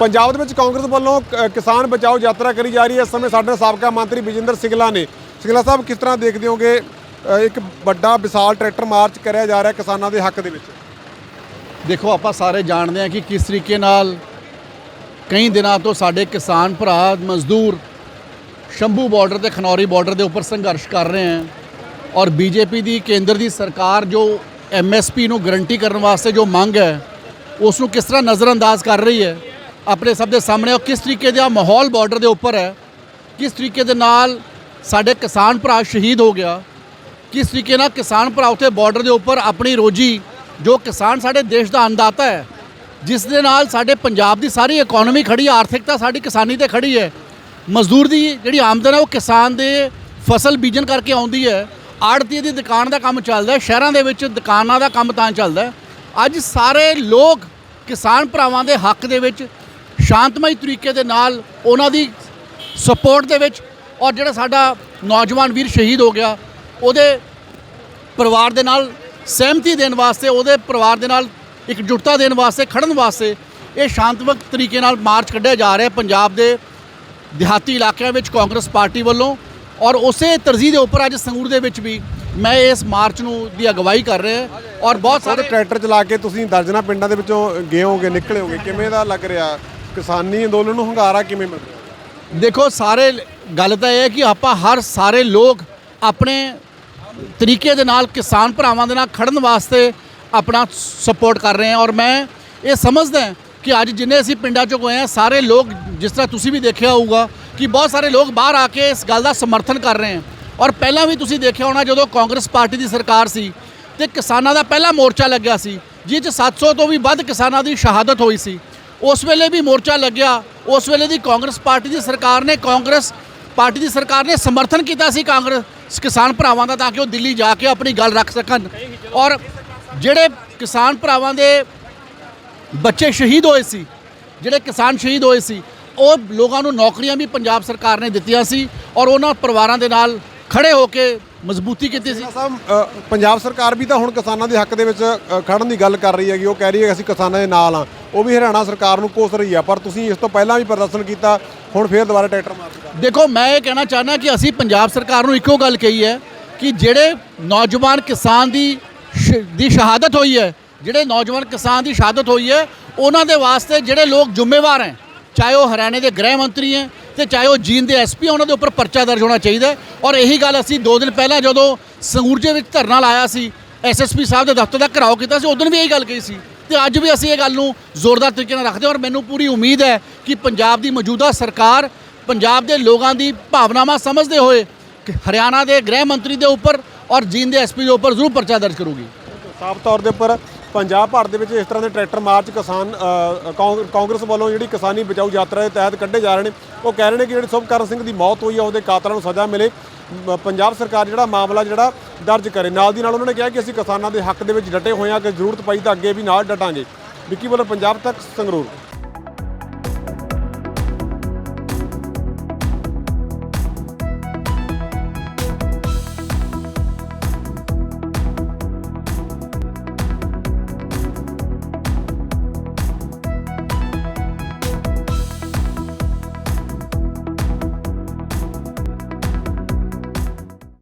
ਪੰਜਾਬ ਦੇ ਵਿੱਚ ਕਾਂਗਰਸ ਵੱਲੋਂ ਕ- ਕਿਸਾਨ ਬਚਾਓ ਯਾਤਰਾ ਕਰੀ ਜਾ ਰਹੀ ਹੈ। ਇਸ ਸਮੇਂ ਸਾਡੇ ਸਾਬਕਾ ਮੰਤਰੀ ਵਿਜੇਂਦਰ ਸਿੰਗਲਾ ਨੇ, ਸਿੰਗਲਾ ਸਾਹਿਬ ਕਿਸ ਤਰ੍ਹਾਂ ਦੇਖਦੇ ਹੋਗੇ ਇੱਕ ਵੱਡਾ ਵਿਸ਼ਾਲ ਟਰੈਕਟਰ ਮਾਰਚ ਕਰਿਆ ਜਾ ਰਿਹਾ ਕਿਸਾਨਾਂ ਦੇ ਹੱਕ ਦੇ ਵਿੱਚ? ਦੇਖੋ, ਆਪਾਂ ਸਾਰੇ ਜਾਣਦੇ ਹਾਂ ਕਿ ਕਿਸ ਤਰੀਕੇ ਨਾਲ ਕਈ ਦਿਨਾਂ ਤੋਂ ਸਾਡੇ ਕਿਸਾਨ ਭਰਾ, ਮਜ਼ਦੂਰ ਸ਼ੰਭੂ ਬਾਰਡਰ ਤੇ ਖਨੌਰੀ ਬਾਰਡਰ ਦੇ ਉੱਪਰ ਸੰਘਰਸ਼ ਕਰ ਰਹੇ ਹਨ ਔਰ ਬੀਜੇਪੀ ਦੀ, ਕੇਂਦਰ ਦੀ ਸਰਕਾਰ ਜੋ ਐਮਐਸਪੀ ਨੂੰ ਗਰੰਟੀ ਕਰਨ ਵਾਸਤੇ ਜੋ ਮੰਗ ਹੈ, ਉਸ ਨੂੰ ਕਿਸ ਤਰ੍ਹਾਂ ਨਜ਼ਰਅੰਦਾਜ਼ ਕਰ ਰਹੀ ਹੈ? ਆਪਣੇ ਸਭ ਦੇ ਸਾਹਮਣੇ ਉਹ ਕਿਸ ਤਰੀਕੇ ਦਾ ਮਾਹੌਲ ਬਾਰਡਰ ਦੇ ਉੱਪਰ ਹੈ, ਕਿਸ ਤਰੀਕੇ ਦੇ ਨਾਲ ਸਾਡੇ ਕਿਸਾਨ ਭਰਾ ਸ਼ਹੀਦ ਹੋ ਗਿਆ, ਕਿਸ ਤਰੀਕੇ ਨਾਲ ਕਿਸਾਨ ਭਰਾ ਉੱਥੇ ਬਾਰਡਰ ਦੇ ਉੱਪਰ ਆਪਣੀ ਰੋਜੀ ਜੋ ਕਿਸਾਨ ਸਾਡੇ ਦੇਸ਼ ਦਾ ਅੰਨਦਾਤਾ ਹੈ, ਜਿਸ ਦੇ ਨਾਲ ਸਾਡੇ ਪੰਜਾਬ ਦੀ ਸਾਰੀ ਇਕਨੋਮੀ ਖੜੀ ਆਰਥਿਕਤਾ ਸਾਡੀ ਕਿਸਾਨੀ ਤੇ ਖੜੀ ਹੈ, ਮਜ਼ਦੂਰ ਦੀ ਜਿਹੜੀ ਆਮਦਨ ਹੈ ਉਹ ਕਿਸਾਨ ਦੇ ਫਸਲ ਬੀਜਣ ਕਰਕੇ ਆਉਂਦੀ ਹੈ ਆੜਤੀ ਦੀ ਦੁਕਾਨ ਦਾ ਕੰਮ ਚੱਲਦਾ ਹੈ, ਸ਼ਹਿਰਾਂ ਦੇ ਵਿੱਚ ਦੁਕਾਨਾਂ ਦਾ ਕੰਮ ਤਾਂ ਚੱਲਦਾ ਹੈ, ਅੱਜ ਸਾਰੇ ਲੋਕ ਕਿਸਾਨ ਭਰਾਵਾਂ ਦੇ ਹੱਕ ਦੇ ਵਿੱਚ ਸ਼ਾਂਤਮਈ ਤਰੀਕੇ ਦੇ ਨਾਲ ਉਹਨਾਂ ਦੀ ਸਪੋਰਟ ਦੇ ਵਿੱਚ ਔਰ ਜਿਹੜਾ ਸਾਡਾ ਨੌਜਵਾਨ ਵੀਰ ਸ਼ਹੀਦ ਹੋ ਗਿਆ, ਉਹਦੇ ਪਰਿਵਾਰ ਦੇ ਨਾਲ ਸਹਿਮਤੀ ਦੇਣ ਵਾਸਤੇ, ਉਹਦੇ ਪਰਿਵਾਰ ਦੇ ਨਾਲ ਇਕਜੁੱਟਤਾ ਦੇਣ ਵਾਸਤੇ, ਖੜਨ ਵਾਸਤੇ ਇਹ ਸ਼ਾਂਤਮਕ ਤਰੀਕੇ ਨਾਲ ਮਾਰਚ ਕੱਢਿਆ ਜਾ ਰਿਹਾ ਪੰਜਾਬ ਦੇ ਦਿਹਾਤੀ ਇਲਾਕਿਆਂ ਵਿੱਚ ਕਾਂਗਰਸ ਪਾਰਟੀ ਵੱਲੋਂ ਔਰ ਉਸੇ ਤਰਜੀਹ ਦੇ ਉੱਪਰ ਅੱਜ ਸੰਗੂਰ ਦੇ ਵਿੱਚ ਵੀ ਮੈਂ ਇਸ ਮਾਰਚ ਨੂੰ ਦੀ ਅਗਵਾਈ ਕਰ ਰਿਹਾ ਔਰ ਬਹੁਤ ਸਾਰੇ ਸਾਰੇ ਟਰੈਕਟਰ ਚਲਾ ਕੇ ਤੁਸੀਂ ਦਰਜਨਾ ਪਿੰਡਾਂ ਦੇ ਵਿੱਚੋਂ ਗਏ ਹੋਗੇ ਨਿਕਲੇ ਹੋਗੇ ਕਿਵੇਂ ਦਾ ਲੱਗ ਰਿਹਾ? ਕਿਸਾਨੀ ਅੰਦੋਲਨ ਨੂੰ ਹੰਗਾਰਾ ਕਿਵੇਂ ਮਿਲ ਰਿਹਾ? ਦੇਖੋ, ਸਾਰੇ ਗੱਲ ਤਾਂ ਇਹ ਹੈ ਕਿ ਆਪਾਂ ਹਰ ਸਾਰੇ ਲੋਕ ਆਪਣੇ ਤਰੀਕੇ ਦੇ ਨਾਲ ਕਿਸਾਨ ਭਰਾਵਾਂ ਦੇ ਨਾਲ ਖੜਨ ਵਾਸਤੇ ਆਪਣਾ ਸਪੋਰਟ ਕਰ ਰਹੇ ਹਾਂ ਔਰ ਮੈਂ ਇਹ ਸਮਝਦਾ ਕਿ ਅੱਜ ਜਿੰਨੇ ਅਸੀਂ ਪਿੰਡਾਂ ਚੋਂ ਗਏ ਹਾਂ, ਸਾਰੇ ਲੋਕ ਜਿਸ ਤਰ੍ਹਾਂ ਤੁਸੀਂ ਵੀ ਦੇਖਿਆ ਹੋਊਗਾ ਕਿ ਬਹੁਤ ਸਾਰੇ ਲੋਕ ਬਾਹਰ ਆ ਕੇ ਇਸ ਗੱਲ ਦਾ ਸਮਰਥਨ ਕਰ ਰਹੇ ਹਨ ਔਰ ਪਹਿਲਾਂ ਵੀ ਤੁਸੀਂ ਦੇਖਿਆ ਹੋਣਾ ਜਦੋਂ ਕਾਂਗਰਸ ਪਾਰਟੀ ਦੀ ਸਰਕਾਰ ਸੀ ਤੇ ਕਿਸਾਨਾਂ ਦਾ ਪਹਿਲਾ ਮੋਰਚਾ ਲੱਗਿਆ ਸੀ ਜਿਸ 'ਚ 700 ਤੋਂ ਵੀ ਵੱਧ ਕਿਸਾਨਾਂ ਦੀ ਸ਼ਹਾਦਤ ਹੋਈ ਸੀ। ਉਸ ਵੇਲੇ ਵੀ ਮੋਰਚਾ ਲੱਗਿਆ। ਉਸ ਵੇਲੇ ਦੀ ਕਾਂਗਰਸ ਪਾਰਟੀ ਦੀ ਸਰਕਾਰ ਨੇ ਕਾਂਗਰਸ ਪਾਰਟੀ ਦੀ ਸਰਕਾਰ ਨੇ ਸਮਰਥਨ ਕੀਤਾ ਸੀ ਕਾਂਗਰਸ ਕਿਸਾਨ ਭਰਾਵਾਂ ਦਾ ਤਾਂ ਕਿ ਉਹ ਦਿੱਲੀ ਜਾ ਕੇ ਆਪਣੀ ਗੱਲ ਰੱਖ ਸਕਣ। ਔਰ ਜਿਹੜੇ ਕਿਸਾਨ ਭਰਾਵਾਂ ਦੇ ਬੱਚੇ ਸ਼ਹੀਦ ਹੋਏ ਸੀ, ਜਿਹੜੇ ਕਿਸਾਨ ਸ਼ਹੀਦ ਹੋਏ ਸੀ, ਉਹ ਲੋਕਾਂ ਨੂੰ ਨੌਕਰੀਆਂ ਵੀ ਪੰਜਾਬ ਸਰਕਾਰ ਨੇ ਦਿੱਤੀਆਂ ਸੀ ਔਰ ਉਹਨਾਂ ਪਰਿਵਾਰਾਂ ਦੇ ਨਾਲ ਖੜੇ ਹੋ ਕੇ ਮਜ਼ਬੂਤੀ ਕੀਤੀ ਸੀ? ਸਾਹਿਬ ਅ, ਪੰਜਾਬ ਸਰਕਾਰ ਵੀ ਤਾਂ ਹੁਣ ਕਿਸਾਨਾਂ ਦੇ ਹੱਕ ਦੇ ਵਿੱਚ ਅ, ਖੜਨ ਦੀ ਗੱਲ ਕਰ ਰਹੀ ਹੈਗੀ। ਉਹ ਕਹਿ ਰਹੀ ਹੈ ਕਿ ਅਸੀਂ ਕਿਸਾਨਾਂ ਦੇ ਨਾਲ ਆ ਉਹ ਵੀ ਹਰਿਆਣਾ ਸਰਕਾਰ ਨੂੰ ਕੋਸ ਰਹੀ ਆ। ਪਰ ਤੁਸੀਂ ਇਸ ਤੋਂ ਪਹਿਲਾਂ ਵੀ ਪ੍ਰਦਰਸ਼ਨ ਕੀਤਾ ਹੁਣ ਫੇਰ ਦੁਬਾਰਾ ਟਰੈਕਟਰ ਮਾਰ ਦਿੱਤਾ। ਦੇਖੋ ਮੈਂ ਇਹ ਕਹਿਣਾ ਚਾਹੁੰਦਾ ਕਿ ਅਸੀਂ ਪੰਜਾਬ ਸਰਕਾਰ ਨੂੰ ਇੱਕੋ ਗੱਲ ਕਹੀ ਹੈ ਕਿ ਜਿਹੜੇ ਨੌਜਵਾਨ ਕਿਸਾਨ ਦੀ ਸ਼- ਦੀ ਸ਼ਹਾਦਤ ਹੋਈ ਹੈ ਜਿਹੜੇ ਨੌਜਵਾਨ ਕਿਸਾਨ ਦੀ ਸ਼ਹਾਦਤ ਹੋਈ ਹੈ ਉਹਨਾਂ ਦੇ ਵਾਸਤੇ ਜਿਹੜੇ ਲੋਕ ਜ਼ਿੰਮੇਵਾਰ ਹੈ ਚਾਹੇ ਉਹ ਹਰਿਆਣੇ ਦੇ ਗ੍ਰਹਿ ਮੰਤਰੀ ਹੈ ਤੇ ਚਾਹੇ ਉਹ ਜੀਨ ਦੇ ਐਸਪੀ ਉਹਨਾਂ ਦੇ ਉੱਪਰ ਪਰਚਾ ਦਰਜ ਹੋਣਾ ਚਾਹੀਦਾ ਔਰ ਇਹੀ ਗੱਲ ਅਸੀਂ 2 ਦਿਨ ਪਹਿਲਾਂ ਜਦੋਂ ਸੰਗੂਰਜੇ ਵਿੱਚ ਧਰਨਾ ਲਾਇਆ ਸੀ ਐਸਐਸਪੀ ਸਾਹਿਬ ਦੇ ਦਫ਼ਤਰ ਦਾ ਘਰਾਓ ਕੀਤਾ ਸੀ, ਉਦੋਂ ਵੀ ਇਹੀ ਗੱਲ ਕਹੀ ਸੀ। ਤੇ ਅੱਜ ਵੀ ਅਸੀਂ ਇਹ ਗੱਲ ਨੂੰ ਜ਼ੋਰਦਾਰ ਤਰੀਕੇ ਨਾਲ ਰੱਖਦੇ ਹਾਂ ਔਰ ਮੈਨੂੰ ਪੂਰੀ ਉਮੀਦ ਹੈ ਕਿ ਪੰਜਾਬ ਦੀ ਮੌਜੂਦਾ ਸਰਕਾਰ ਪੰਜਾਬ ਦੇ ਲੋਕਾਂ ਦੀ ਭਾਵਨਾਵਾਂ ਸਮਝਦੇ ਹੋਏ ਹਰਿਆਣਾ ਦੇ ਗ੍ਰਹਿ ਮੰਤਰੀ ਦੇ ਉੱਪਰ ਔਰ ਜੀਨ ਦੇ ਐਸਪੀ ਦੇ ਉੱਪਰ ਜ਼ਰੂਰ ਪਰਚਾ ਦਰਜ ਕਰੂਗੀ। ਸਾਫ਼ ਤੌਰ ਦੇ ਉੱਪਰ ਪੰਜਾਬ ਭਰ ਦੇ ਵਿੱਚ ਇਸ ਤਰ੍ਹਾਂ ਦੇ ਟਰੈਕਟਰ ਮਾਰਚ ਕਿਸਾਨ ਅ, ਕਾਂਗਰਸ ਵੱਲੋਂ ਜਿਹੜੀ ਕਿਸਾਨੀ ਬਚਾਓ ਯਾਤਰਾ ਦੇ ਤਹਿਤ ਕੱਢੇ ਜਾ ਰਹੇ ਨੇ ਉਹ ਕਹਿ ਰਹੇ ਨੇ ਕਿ ਜਿਹੜੀ ਸੁਭਕਰਨ ਸਿੰਘ ਦੀ ਮੌਤ ਹੋਈ ਆ ਉਹਦੇ ਕਾਤਲਾਂ ਨੂੰ ਸਜ਼ਾ ਮਿਲੇ। ਪੰਜਾਬ ਸਰਕਾਰ ਜਿਹੜਾ ਮਾਮਲਾ ਜਿਹੜਾ ਦਰਜ ਕਰੇ ਨਾਲ ਦੀ ਨਾਲ ਉਹਨਾਂ ਨੇ ਕਿਹਾ ਕਿ ਅਸੀਂ ਕਿਸਾਨਾਂ ਦੇ ਹੱਕ ਦੇ ਵਿੱਚ ਡਟੇ ਹੋਏ ਹਾਂ ਕਿ ਜ਼ਰੂਰਤ ਪਈ ਤਾਂ ਅੱਗੇ ਵੀ ਨਾਲ ਡਟਾਂਗੇ। ਵਿੱਕੀ ਬੋਲਰ ਪੰਜਾਬ ਤੱਕ ਸੰਗਰੂਰ।